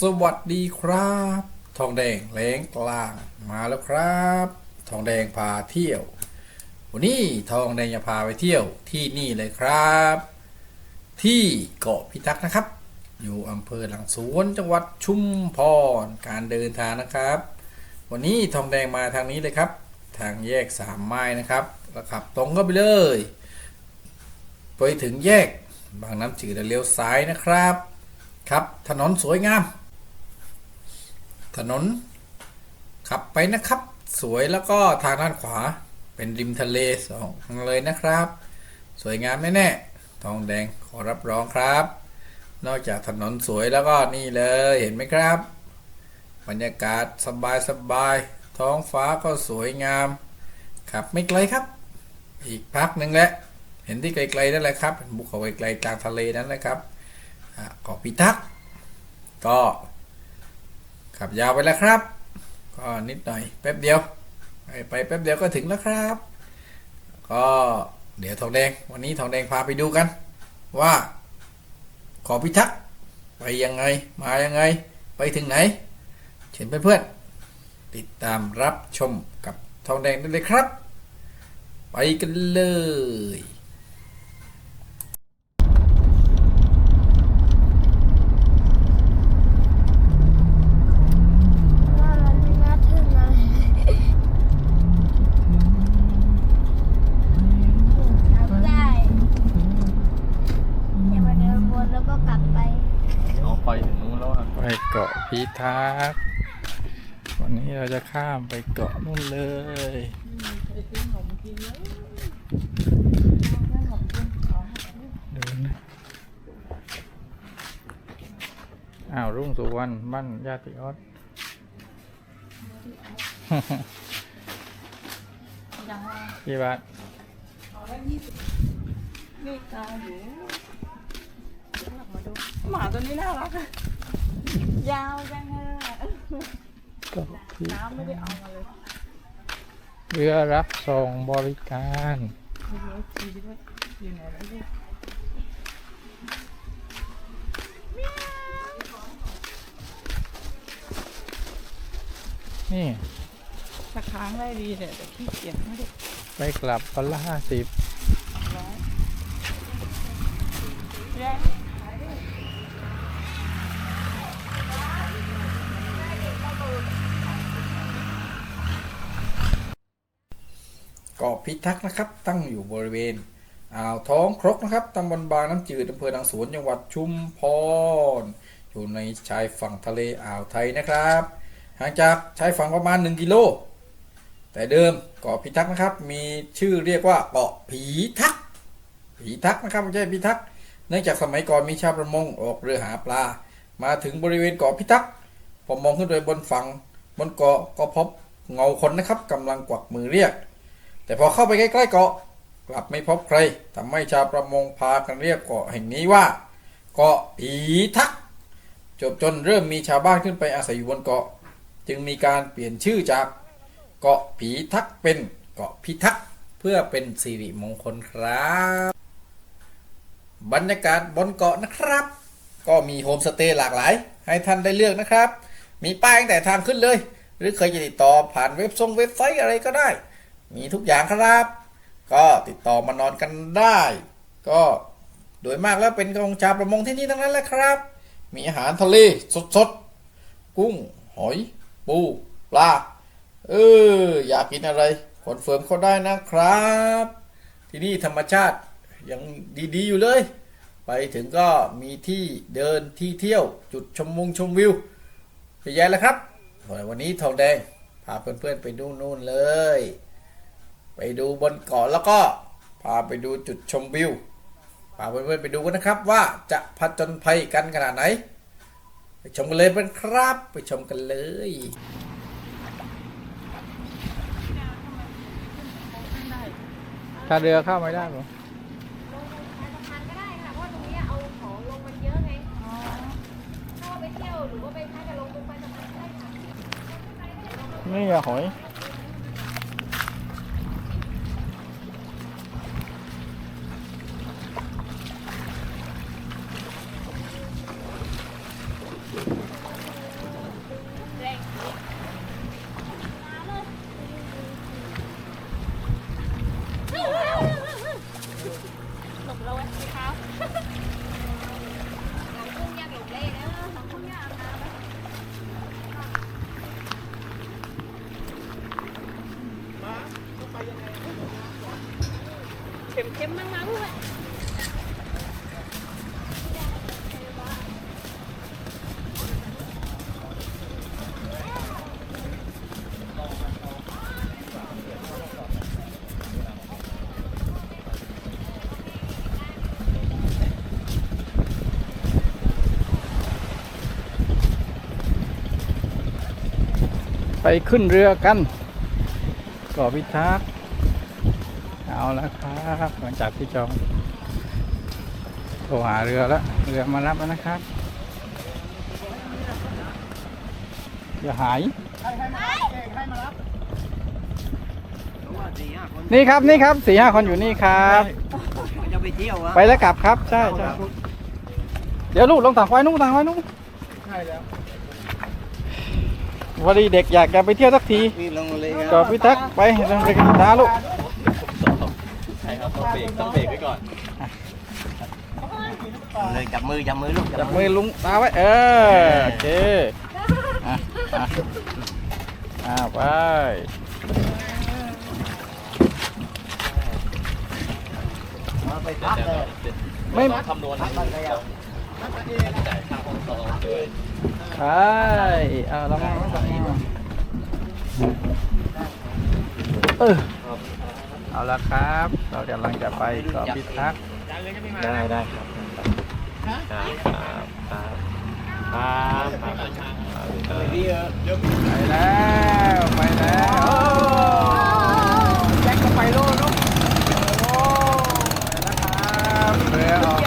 สวัสดีครับ ทองแดงแหลงกลางมาแล้วครับ ทองแดงพาเที่ยว วันนี้ทองแดงจะพาไปเที่ยวที่นี่เลยครับ ที่เกาะพิทักษ์นะครับ อยู่อำเภอหลังสวนจังหวัดชุมพรการเดินทางนะครับ วันนี้ทองแดงมาทางนี้เลยครับ ทางแยกสามไม้นะครับแล้วขับตรงเข้าไปเลยไปถึงแยกบางน้ำจืดแล้วเลี้ยวซ้ายนะครับครับ ถนนสวยงาม ถนน ขับไปนะครับ สวยแล้วก็ทางด้านขวาเป็นริมทะเลสองทางเลยนะครับ สวยงามแน่ๆทองแดงขอรับรองครับ นอกจากถนนสวยแล้วก็นี่เลยเห็นไหมครับ บรรยากาศสบายสบายท้องฟ้าก็สวยงาม ขับไม่ไกลครับ อีกพักหนึ่งแหละเห็นที่ไกลๆนั่นแหละครับภูเขาไกลๆกลางทะเลนั่นแหละครับเกาะพิทักษ์ก็ ขับยาวไปแล้วครับ ก็นิดหน่อยแป๊บเดียว ไปไปแป๊บเดียวก็ถึงแล้วครับ ก็เดี๋ยวทองแดง วันนี้ทองแดงพาไปดูกัน ว่าเกาะพิทักษ์ไปยังไง มายังไง ไปถึงไหน เชิญเพื่อนๆติดตามรับชมกับทองแดงได้เลยครับ ไปกันเลย ว่ามันไม่น่าถึงเลยทำได้อย่ามาเดินวนแล้วก็กลับไป เอาไปถึงนู้นแล้วอะ ไปเกาะ พิทักษ์วันนี้เราจะข้ามไปเกาะนู่นเลยเดูนะอ้าวรุ่งสุวรรณบ้านญาติออสกี่บาทนี่ตาอยู่หมาตัวนี้น่ารัก ยาวจังเลยอะเกาะพิน้ำไม่ได้เอามาเลยเรือรับส่งบริการไม่รู้ชีวิตว่าอยู่ไหนแล้วเนี่ยนี่ถ้าค้างได้ดีเนี่ยแต่ขี้เกียจไม่ได้ไปกลับคนละห้าสิบร้อยแย่ เกาะพิทักษ์นะครับ ตั้งอยู่บริเวณอ่าวท้องครกนะครับตำบลบางน้ำจืดอำเภอดังสวนจังหวัดชุมพร อยู่ในชายฝั่งทะเลอ่าวไทยนะครับห่างจากชายฝั่งประมาณ 1 กิโล แต่เดิมเกาะพิทักษ์นะครับ มีชื่อเรียกว่าเกาะผีทักษ์ผีทักษ์นะครับไม่ใช่พิทักษ์เนื่องจากสมัยก่อนมีชาวประมงออกเรือหาปลา มาถึงบริเวณเกาะพิทักษ์พอมองขึ้นไปบนฝั่งบนเกาะก็พบเงาคนนะครับกำลังกวักมือเรียก แต่พอเข้าไปใกล้ๆเกาะกลับไม่พบใครทำให้ชาวประมงพากันเรียกเกาะแห่งนี้ว่า เกาะผีทักจบจนเริ่มมีชาวบ้านขึ้นไปอาศัยอยู่บนเกาะ จึงมีการเปลี่ยนชื่อจากเกาะผีทักเป็นเกาะพิทักษ์เพื่อเป็นสิริมงคลครับ บรรยากาศบนเกาะนะครับ ก็มีโฮมสเตย์หลากหลาย ให้ท่านได้เลือกนะครับ มีป้ายตั้งแต่ทางขึ้นเลย หรือเคยจะติดต่อผ่านเว็บทรงเว็บไซต์อะไรก็ได้ มีทุกอย่างครับ ก็ติดต่อมานอนกันได้ ก็โดยมากแล้วเป็นของชาวประมงที่นี่ทั้งนั้นแหละครับ มีอาหารทะเลสดๆ กุ้ง หอย ปู ปลา เออ อยากกินอะไรคอนเฟิร์มเขาได้นะครับ ที่นี่ธรรมชาติยังดีๆอยู่เลย ไปถึงก็มีที่เดินที่เที่ยวจุดชมมงชมวิวไปแย่แล้วครับวันนี้ทองแดงพาเพื่อนๆไปดูนู่นเลย ไปดูบนเกาะแล้วก็พาไปดูจุดชมวิวพาเพื่อนๆไปดูกันนะครับว่าจะผจญภัยกันขนาดไหน ไปชมกันเลยเป็นครับ ไปชมกันเลยถ้าเรือเข้าไม่ได้หรอลงไปสะพานก็ได้ค่ะ เพราะว่าตรงเนี้ยเอาของลงมันเยอะไงถ้าว่าไปเที่ยวหรือว่าไปถ้าจะลงตรงไปสะพานก็ได้ค่ะ นี่อะหอย ต็มๆมังมาพูดไปขึ้นเรือกันกาะพิทักษ์ เอาแล้วครับหลังจากที่จองโทรหาเรือแล้วเรือมารับแล้วนะครับอย่าหายนี่ครับนี่ครับสี่ห้าคนอยู่นี่ครับจะไปเที่ยวอะไปแล้วกลับครับใช่ใช่เดี๋ยวลูกลงถังไฟนู่นถังไฟนู่นใช่แล้ววันดีเด็กอยากจะไปเที่ยวสักทีพี่ลงมาเลยเกาะพิทักษ์ไปลงไปกันนะลูกใช่ครับต้อง เบรกต้องเบรกไว้ก่อนเลยจับมือจับมือลูกจับมือลุงตาไว้เออโอเคอะอะอะไปไปพักเลยไม่คำนวณให้จ่ายค่าห้องต่อด้วยไปเอาลองมาเออ เอาละครับ เรากำลังจะไปเกาะพิทักษ์ได้ได้ครับครับครับครับครับครับไปแล้วไปแล้วโอ้แจ็คก็ไปโลดลูกโอ้ไปแล้วครับเรือออก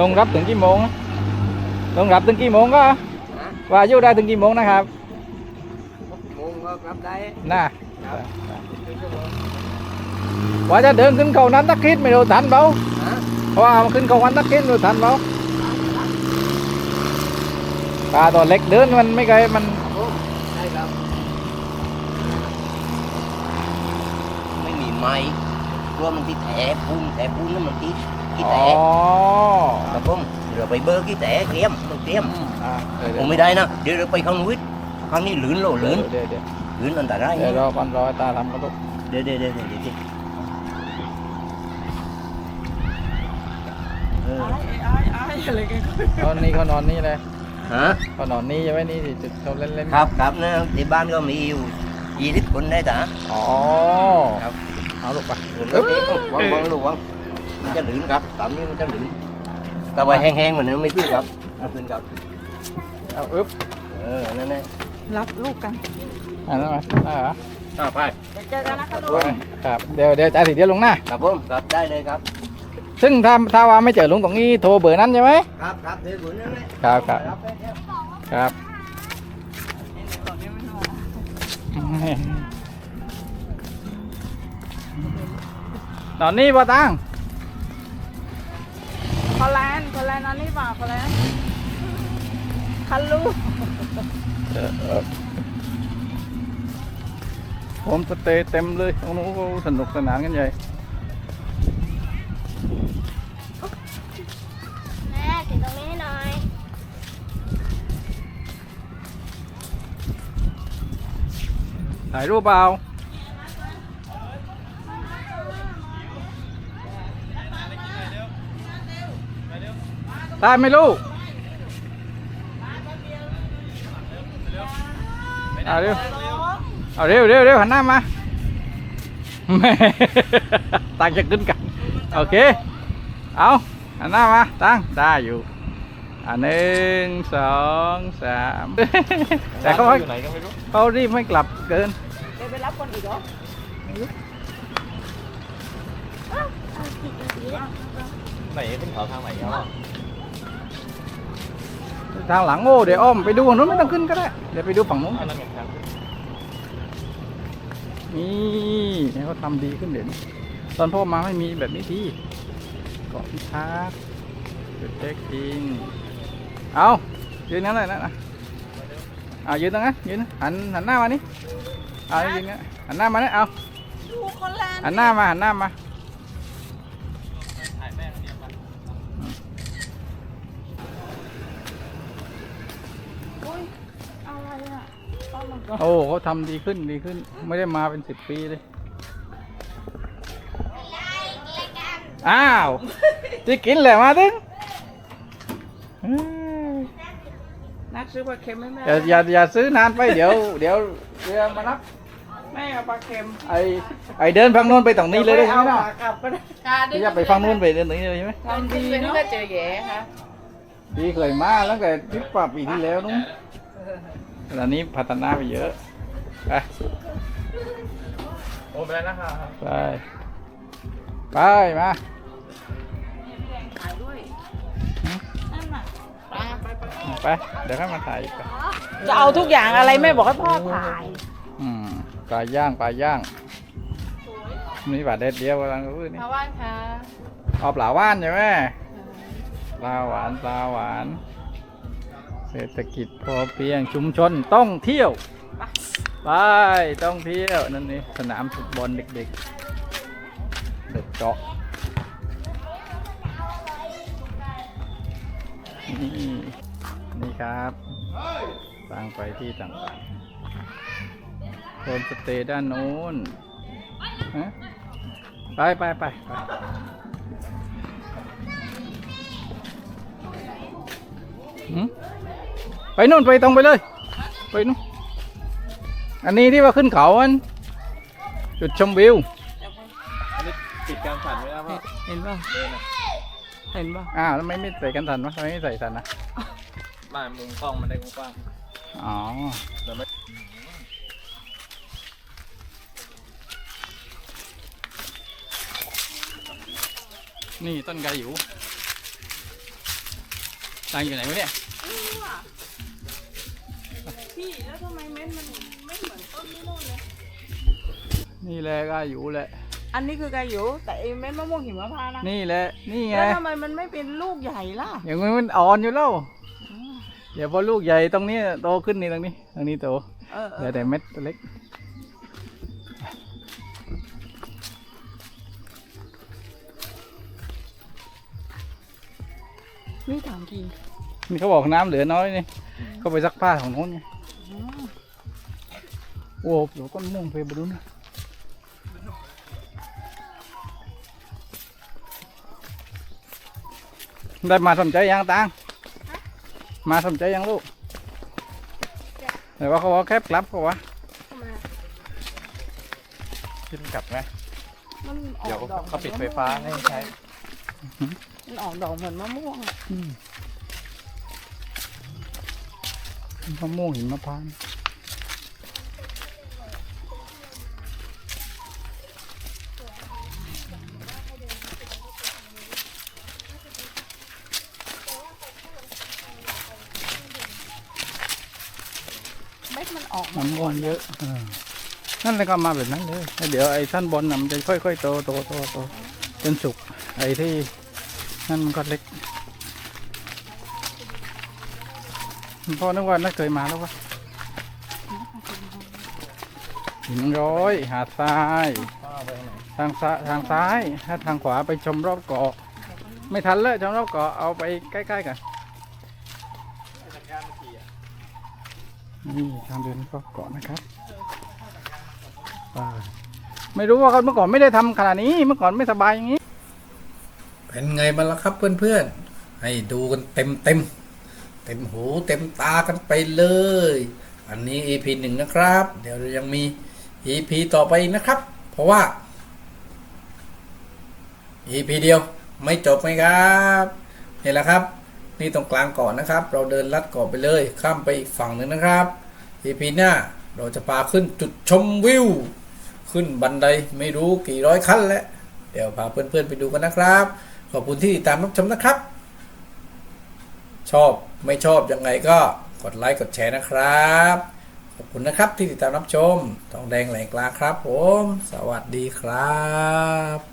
ลงรับถึงกี่โมงลงรับถึงกี่โมงก็ว่าอยู่ได้ถึงกี่โมงนะครับโมงก็กลับได้น่ะว่าจะเดินขึ้นเขานั้นตักคิดไม่รู้ทันเปล่าฮะ เพราะว่ามันขึ้นเขาวันตักคิดไม่รู้ทันเปล่าปลาตัวเล็กเดินมันไม่เคยมันได้ครับ ไม่มีไม้ตัวมันที่แถปูนแถปูนนั่นมันที่ที่อ๋แถอครับผมเดี๋ยวไปเบอร์ที่แถเตรียมต้องเตรียมอะเดี๋ยวผมไม่ได้นะ เดี๋ยวเราไปข้างนู้นข้างนี้หลืนโลหลืนเดี๋ยวเดี๋ยวหลืนอันตรายเดี๋ยวรอก่อนรอให้ตาทำกันลูกเดี๋ยวเดี๋ยวเดี๋ยว เดี๋ยวเดี๋ยวเออตอนนี้เขานอนนี่เลยฮะเขานอนนี่ใช่ไหมนี่ที่จุดเขาเล่นเล่นครับครับนะที่บ้านก็มีอยู่ยี่สิบคนได้จ้ะอ๋อครับเอาลูกไปเออวางวางลูกวางมันจะหลืนครับตามนี้มันจะหลืนแต่ว่าแห้งๆเหมือนนั้นไม่ขึ้นครับเอาขึ้นครับเอาอึ๊บเออนั่นแหละรับลูกกันอ่าแล้วมาได้เหรออ่าไปเดี๋ยวเจอกันนะคะลุงครับเดี๋ยวเดี๋ยวจ่ายสิเดี๋ยวลงหน้าครับผมครับได้เลยครับ ซึ่งถ้าถ้าว่าไม่เจอลุงตรงนี้โทรเบอร์นั้นใช่ไหมครับครับเดี๋ยวผมนั่นแหละครับครับครับตอนนี้ป้าตังคอแลนด์คอแลนด์นั่นนี่เปล่าคอแลนด์คันลูกผมสเตย์เต็มเลยโอ้โหสนุกสนานกันใหญ่ ถ่ายรูปเปล่าได้ไหมลูกเอาเร็วเอาเร็วเร็วเร็วหันหน้ามาตังจะขึ้นกัน โอเค เอาหันหน้ามา ตั้งได้อยู่ อันหนึ่งสองสามแต่เขาอยู่ไหนก็ไม่รู้เขารีบไม่กลับเกินเดี๋ยวไปรับคนอีกเหรอไหนขึ้นเขาทางไหนกันวะทางหลังโอ้เดี๋ยวอ้อมไปดูฝั่งนู้นไม่ต้องขึ้นก็ได้ เดี๋ยวไปดูฝั่งนู้นอันนั้นเหมือนกันนี่ให้เขาทำดีขึ้นเดี๋ยวนี้ตอนพ่อมาไม่มีแบบนี้ทีเกาะพิทักษ์จุดเช็คอิน เอายืนนั้นเลยนะนะเอายืนตรงนั้นยืนหันหันหน้ามานี่เอายืนงั้นหันหน้ามานี่เอาลูกคอแลนด์หันหน้ามาหันหน้ามาถ่ายแม่เนี่ยปะอุ้ยอะไรอะต้นมังกรโอ้เขาทำดีขึ้นดีขึ้น ไม่ได้มาเป็นสิบปีเลยอ้าวจะกินแหละมาถึงเฮ้ย นักซื้อปลาเค็มไหมแม่อย่าอย่าอย่าซื้อนานไปเดี๋ยว เดี๋ยวเรือมารับแม่เอาปลาเค็มไอไอเดินฝั่งนู้นไปตรงนี้เลยได้ดี๋ใช่วไหมอาล่ะขากลับก็ได้ไม่อยากไปฝั่งนู้นไปเดินตรงนี้เลยใช่ไหมทำดีเนาะเจอแย่ค่ะพี่เคยมาตั้งแต่ทริปป่าปีที่แล้วนู้นตอนนี้พัฒนาไปเยอะไปโอ้ไปแล้วนะครับไปไปมา ไปไปไป เดี๋ยวค่อยมาถ่ายอีกไปจะเอาทุกอย่างอะไรแม่บอกให้พ่อถ่ายอืมปลาย่างปลาย่างมีปลาเด็ดเดียวกำลังพูดนี่พาว่านค่ะเอาปลาว่านใช่ไหมปลาหวานปลาหวาน เศรษฐกิจพอเพียงชุมชนต้องเที่ยวไปต้องเที่ยวนั่นนี่สนามฟุตบอลเด็กๆ เด็กเจาะนี่ นี่ครับสร้างไปที่ต่างๆโซนสเตย์ด้านโน้นฮะไปไปไปไปหืมไปนู่นไปตรงไปเลย ไปนู่นอันนี้ที่ว่าขึ้นเขาอันจุดชมวิวนี่ปิดการสั่นไว้แล้วพ่อเห็นป่ะเดินอะเห็นป่ะอ้าวแล้วทำไม่ไม่ใส่กันสันวะทำไมไม่ใส่สันนะ ไมามุมกล้องมันได้กว้างอ๋อ ๆแต่ไม่นี่ต้นกาอยู่ตั้งอยู่ไหนวะเนี่ยพี่แล้วทำไมเม็ดมันไม่เหมือนต้นที่โน่นเลย นี่แหละกาอยู่แหละ อันนี้คือกายูแต่ไอ้เม็ดมะม่วงหิมพานต์นะนี่แหละ นี่ไงแล้วทำไมมันไม่เป็นลูกใหญ่ล่ะ อย่างนี้มันอ่อนอยู่แล้ว เดี๋ยวพอลูกใหญ่ตรงนี้โตขึ้นนี่ตรงนี้ตรงนี้โตเออเอเหลืออแต่เม็ดเล็ก นี่ถามจริงนี่เขาบอกน้ำเหลือน้อยนี่เขาไปซักผ้าของโน้นไงโอ้โหเดี๋ยวก้นม่วงเพลไปดูนะได้มาสนใจยังตัง มาสนใจยังลูกแต่ว่าเขาว่าแคบกลับเขาวะคิดกลับไหมมันออเดี๋ยวกดอกเขาปิดไฟฟ้าให้ใช้มันออกดอกเหมือนมะม่วงอะมะม่วงหินมะพร้านต์ ออกน้ำวนเยอะเออนั่นเลยก็มาแบบนั้นเลยแล้วเดี๋ยวไอ้ท่านบนน่ะมันจะค่อยๆโตโตโตโตจนสุก ไอ้ที่นั่นมันก็เล็กพ่อนึกว่าน่าเคยมาแล้ววะหินร้อย หาดทรายทางซ้ายทางซ้าย ถ้าทางขวาไปชมรอบเกาะ ไม่ทันแล้วชมรอบเกาะเอาไปใกล้ๆกัน นี่ทางเดินรอบเกาะนะครับไปไม่รู้ว่าเขาเมื่อก่อนไม่ได้ทำขนาดนี้เมื่อก่อนไม่สบายอย่างนี้ เป็นไงบ้างล่ะครับเพื่อนๆ ให้ดูกันเต็มเต็มเต็มหูเต็มตากันไปเลย อันนี้ EP หนึ่งนะครับ เดี๋ยวยังมี EP ต่อไปนะครับ เพราะว่า EP เดียวไม่จบไหมครับนี่แหละครับ นี่ตรงกลางเก่อนนะครับ เราเดินลัดเกาะไปเลยข้ามไปอีกฝั่งหนึ่งนะครับ EP หน้าเราจะพาขึ้นจุดชมวิว ขึ้นบันไดไม่รู้กี่ร้อยขั้นแล้วเดี๋ยวพาเพื่อนๆไปดูกันนะครับ ขอบคุณที่ติดตามรับชมนะครับ ชอบไม่ชอบยังไงก็กดไลค์กดแชร์นะครับ ขอบคุณนะครับที่ติดตามรับชมทองแดงแหลงกลางครับผม สวัสดีครับ